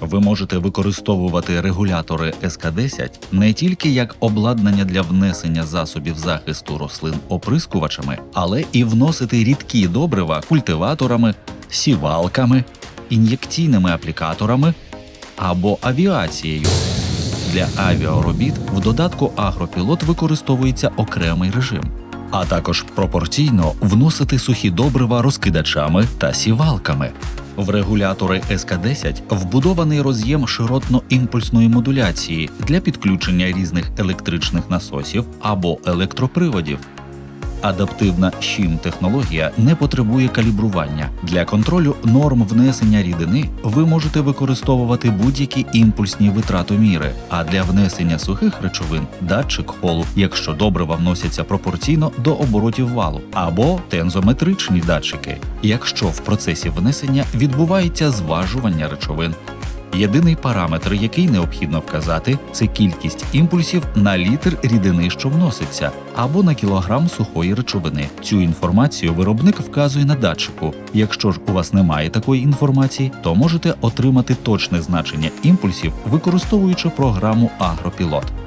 Ви можете використовувати регулятори СК10 не тільки як обладнання для внесення засобів захисту рослин оприскувачами, але і вносити рідкі добрива культиваторами, сівалками, ін'єкційними аплікаторами або авіацією. Для авіаробіт в додатку Агропілот використовується окремий режим, а також пропорційно вносити сухі добрива розкидачами та сівалками. В регулятори СК10 вбудований роз'єм широтно-імпульсної модуляції для підключення різних електричних насосів або електроприводів. Адаптивна щім технологія не потребує калібрування. Для контролю норм внесення рідини ви можете використовувати будь-які імпульсні витратоміри, а для внесення сухих речовин датчик холу, якщо добрива вносяться пропорційно до оборотів валу, або тензометричні датчики, якщо в процесі внесення відбувається зважування речовин. Єдиний параметр, який необхідно вказати, це кількість імпульсів на літр рідини, що вноситься, або на кілограм сухої речовини. Цю інформацію виробник вказує на датчику. Якщо ж у вас немає такої інформації, то можете отримати точне значення імпульсів, використовуючи програму Агропілот.